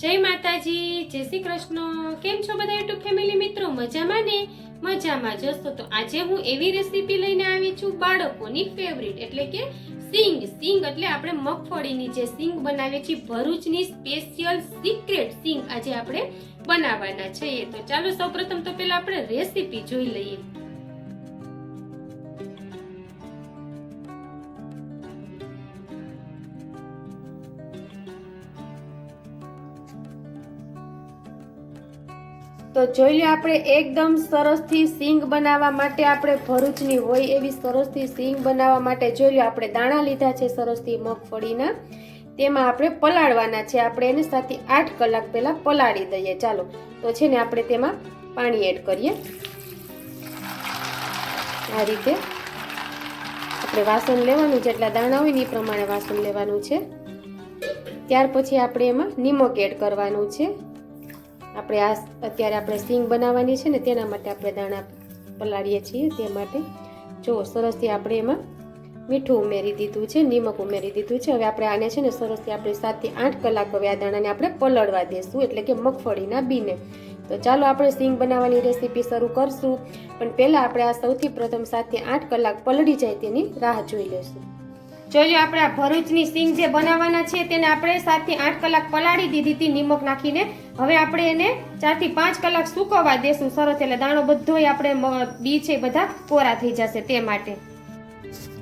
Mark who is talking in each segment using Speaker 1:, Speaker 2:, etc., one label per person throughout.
Speaker 1: જય માતાજી, જય શ્રી કૃષ્ણ. કેમ છો બધા યુટ્યુબ ફેમિલી મિત્રો? મજામાં ને? મજામાં જશો તો આજે હું એવી રેસીપી લઈને આવી છું બાળકોની ફેવરિટ એટલે કે સિંગ. સિંગ એટલે આપણે મગફળીની જે સિંગ બનાવીએ છીએ, ભરૂચની સ્પેશિયલ સિક્રેટ સિંગ આજે આપણે બનાવવાના છીએ તો ચાલો સૌપ્રથમ તો પહેલા આપણે રેસીપી જોઈ લઈએ. તો જોઈ લો આપણે એકદમ સરસથી સિંગ બનાવવા માટે આપણે ભરૂચની હોય એવી સરસથી સિંગ બનાવવા માટે જોઈ લો આપણે દાણા લીધા છે સરસથી મગફળીના. તેમાં આપણે પલાળવાના છે, આપણે એને સાથે આઠ કલાક પહેલાં પલાળી દઈએ. ચાલો, તો છે ને આપણે તેમાં પાણી એડ કરીએ. આ રીતે આપણે વાસણ લેવાનું, જેટલા દાણા હોય ને એ પ્રમાણે વાસણ લેવાનું છે. ત્યાર પછી આપણે એમાં નિમક એડ કરવાનું છે. આપણે આ અત્યારે આપણે સિંગ બનાવવાની છે ને, તેના માટે આપણે દાણા પલાળીએ છીએ તે માટે. જો સરસથી આપણે એમાં મીઠું ઉમેરી દીધું છે, નિમક ઉમેરી દીધું છે. હવે આપણે આને છે ને સરસથી આપણે સાતથી આઠ કલાક હવે આ દાણાને આપણે પલળવા દેશું, એટલે કે મગફળીના બીને. તો ચાલો આપણે સિંગ બનાવવાની રેસીપી શરૂ કરશું. પણ પહેલાં આપણે આ સૌથી પ્રથમ સાતથી આઠ કલાક પલળી જાય તેની રાહ જોઈ લેશું જોઈ લો આપણે આ ભરૂચની સિંગ જે બનાવવાના છે તેને આપણે સાતથી આઠ કલાક પલાળી દીધી હતી, નિમક નાખીને. હવે આપણે એને ચારથી પાંચ કલાક સૂકવવા દેશું સરસ એટલે દાણો બધોય આપણે બી છે બધા કોરા થઈ જશે તે માટે.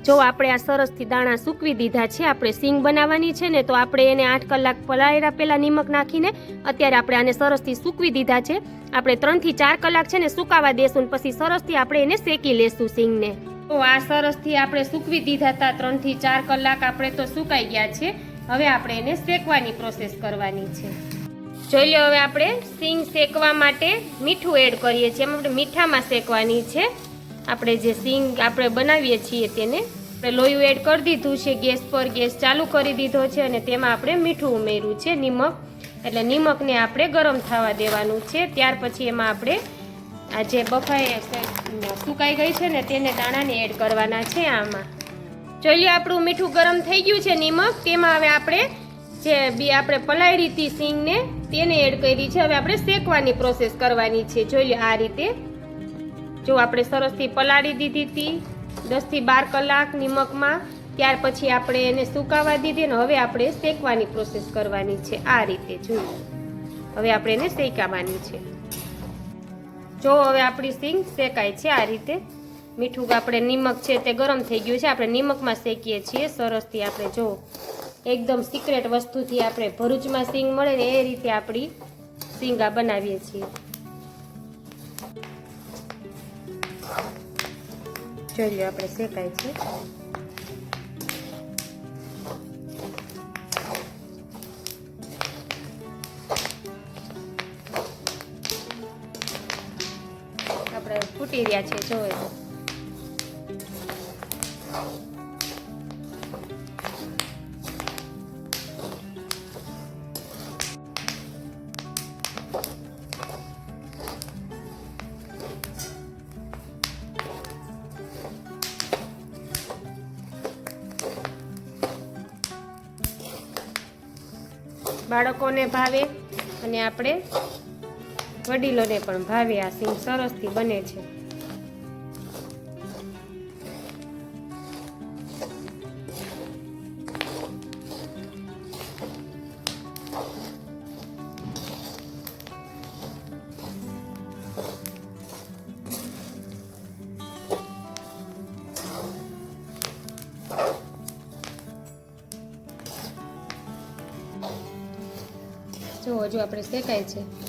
Speaker 1: જો આપણે આ સરસથી દાણા સૂકવી દીધા છે, આપણે સિંગ બનાવવાની છે ને, તો આપણે એને આઠ કલાક પલાળ્યા પહેલાં નિમક નાખીને અત્યારે આપણે આને સરસથી સૂકવી દીધા છે. આપણે ત્રણથી ચાર કલાક છે ને સુકાવા દેશું પછી સરસથી આપણે એને શેકી લેશું સિંગને. તો આ સરસથી આપણે સૂકવી દીધા હતા ત્રણથી ચાર કલાક આપણે તો સુકાઈ ગયા છે. હવે આપણે એને શેકવાની પ્રોસેસ કરવાની છે. જોઈ લો, હવે આપણે સિંગ શેકવા માટે મીઠું એડ કરીએ છીએ. એમાં આપણે મીઠામાં શેકવાની છે. આપણે જે સિંગ આપણે બનાવીએ છીએ તેને આપણે લોયું એડ કરી દીધું છે, ગેસ પર ગેસ ચાલુ કરી દીધો છે અને તેમાં આપણે મીઠું ઉમેર્યું છે, નિમક. એટલે નિમકને આપણે ગરમ થવા દેવાનું છે. ત્યાર પછી એમાં આપણે આ જે બફાઈ સુકાઈ ગઈ છે ને તેને દાણાને એડ કરવાના છે આમાં. જોઈ આપણું મીઠું ગરમ થઈ ગયું છે નિમક. તેમાં હવે આપણે જે બી આપણે પલાળી હતી સિંગને, તેને એડ કરી છે. હવે આપણે શેકવાની પ્રોસેસ કરવાની છે. જોઈ લો આ રીતે. જો આપણે સરસથી પલાળી દીધી હતી, દસથી બાર કલાક નિમકમાં, ત્યાર પછી આપણે એને સુકાવા દીધી ને હવે આપણે શેકવાની પ્રોસેસ કરવાની છે. આ રીતે જોઈએ હવે આપણે એને શેકાવાની છે. જો હવે આપણી સિંગ શેકાય છે આ રીતે. મીઠું આપણે નિમક છે તે ગરમ થઈ ગયું છે, આપણે નિમકમાં શેકીએ છીએ, સરસથી આપણે જો એકદમ સિક્રેટ વસ્તુથી આપણે ભરૂચમાં સિંગ મળે ને એ રીતે આપણી સિંગા બનાવીએ છીએ. જોઈ આપણે શેકાય છે. ફૂટી રહ્યા છે જોવે બાળકોને ભાવે અને આપણે વડીલોને પણ ભાવે આ સિંગ સરસથી બને છે. જો હજુ આપણે શેકાય છે.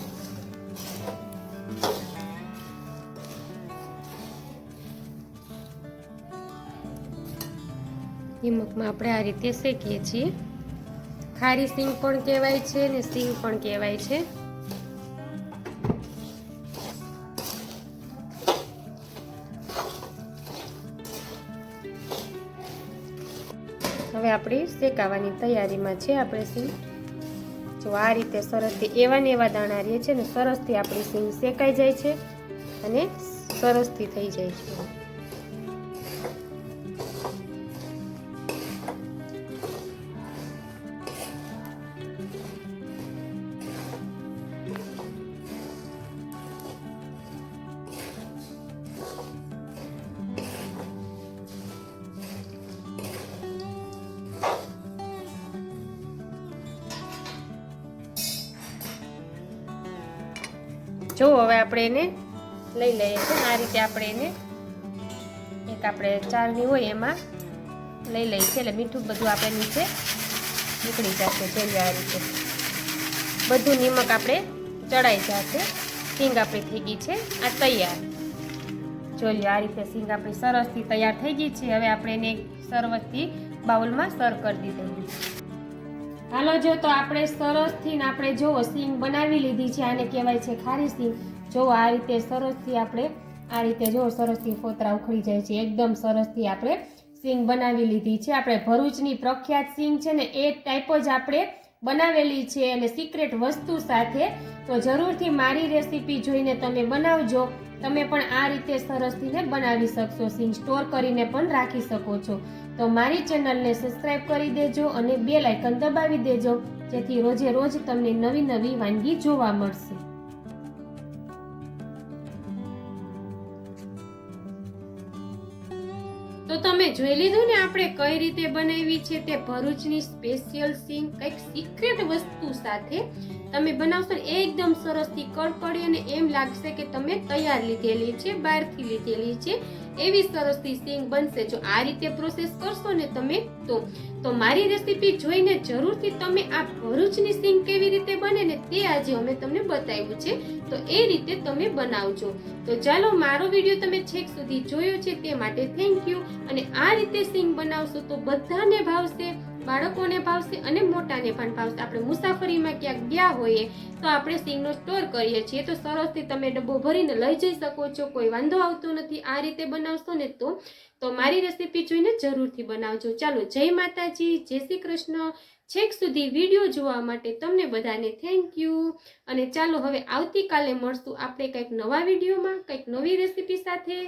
Speaker 1: નિમકમાં આપણે આ રીતે શેકીએ છીએ. ખારી સિંગ પણ કહેવાય છે ને સિંગ પણ કહેવાય છે. હવે આપણી શેકાવાની તૈયારીમાં છે આપણે સિંગ. જો આ રીતે સરસથી એવા ને એવા દાણા રહે છે ને સરસથી આપણી સિંગ શેકાઈ જાય છે અને સરસથી થઈ જાય છે. જો, હવે આપણે એને લઈ લઈએ છીએ આ રીતે આપણે એને એક આપણે ચારની હોય એમાં લઈ લઈએ છીએ. એટલે મીઠું બધું આપણે નીચે નીકળી જશે જેવી આ રીતે. બધું નિમક આપણે ચડાઈ જશે. સિંગ આપણી થઈ ગઈ છે. આ તૈયાર. જોઈ આ રીતે સિંગ આપણી સરસથી તૈયાર થઈ ગઈ છે. હવે આપણે એને સરવતથી બાઉલમાં સર્વ કરી દીધું હાલો, જો તો આપણે સરસથી આપણે જોવો સિંગ બનાવી લીધી છે, આને કહેવાય છે ખારી સીંગ. જો આ રીતે સરસથી આપણે, આ રીતે જો સરસથી ફોતરા ઉખડી જાય છે, એકદમ સરસથી આપણે સિંગ બનાવી લીધી છે. આપણે ભરૂચની પ્રખ્યાત સિંગ છે ને, એ ટાઈપ જ આપણે બનાવેલી છે અને સિક્રેટ વસ્તુ સાથે. તો જરૂરથી મારી રેસીપી જોઈને તમે બનાવજો. તમે પણ આ રીતે સરસથીને બનાવી શકશો, સિંગ સ્ટોર કરીને પણ રાખી શકો છો. તો મારી ચેનલને સબસ્ક્રાઇબ કરી દેજો અને બે લાઇકન દબાવી દેજો, જેથી રોજે રોજ તમને નવી નવી વાનગી જોવા મળશે. તો તમે જોઈ લીધું ને આપણે કઈ રીતે બનાવી છે તે ભરૂચની સ્પેશિયલ સિંગ કંઈક સિક્રેટ વસ્તુ સાથે તમે બનાવશો એકદમ સરસથી કડકડી અને એમ લાગશે કે તમે તૈયાર લીધેલી છે, બહારથી લીધેલી છે. એવી સરસથી સિંગ બનશે જો આ રીતે પ્રોસેસ કરશો ને તમે, તો તો મારી રેસીપી જોઈને જરૂરથી તમે આ ભરૂચની સિંગ કેવી રીતે બને ને તે આજે અમે તમને બતાવ્યું છે. તો એ રીતે તમે બનાવજો. તો ચાલો મારો વીડિયો તમે છેક સુધી જોયો છે તે માટે થેન્ક યુ અને આ રીતે સિંગ બનાવશો તો બધાને ભાવશે. બાળકોને ભાવશે અને મોટાને પણ ભાવશે. આપણે મુસાફરીમાં ક્યાંક ગયા હોઈએ તો આપણે સિંગનો સ્ટોર કરીએ છીએ. તો સરસથી તમે ડબ્બો ભરીને લઈ જઈ શકો છો. કોઈ વાંધો આવતો નથી. આ રીતે બનાવશો ને તો તો મારી રેસીપી જોઈને જરૂરથી બનાવજો. ચાલો, જય માતાજી. જય શ્રી કૃષ્ણ. છેક સુધી વીડિયો જોવા માટે તમને બધાને થેન્ક યુ. અને ચાલો, હવે આવતીકાલે મળશું આપણે કંઈક નવા વિડીયોમાં, કંઈક નવી રેસીપી સાથે.